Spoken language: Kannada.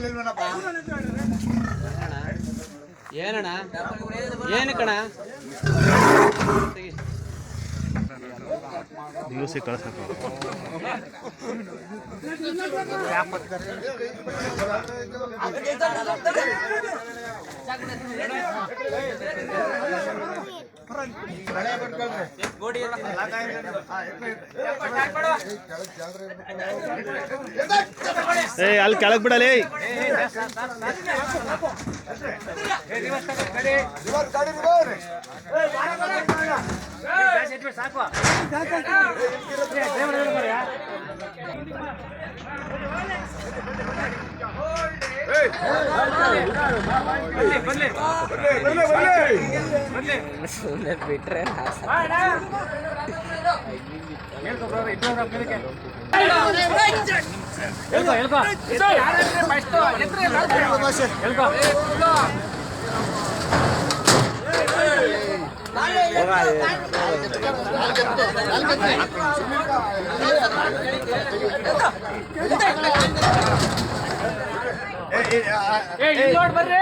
ಬರ ಏನಣ್ಣ ಏನು ಕಣ ದಿವಸ ಕಳ್ಸಕ್ಕೆ ಏ ಅಲ್ಲಿ ಕೆಳಗ್ ಬಿಡಲೇ ಬಿಟ್ರೆ ಬರ್ರಿ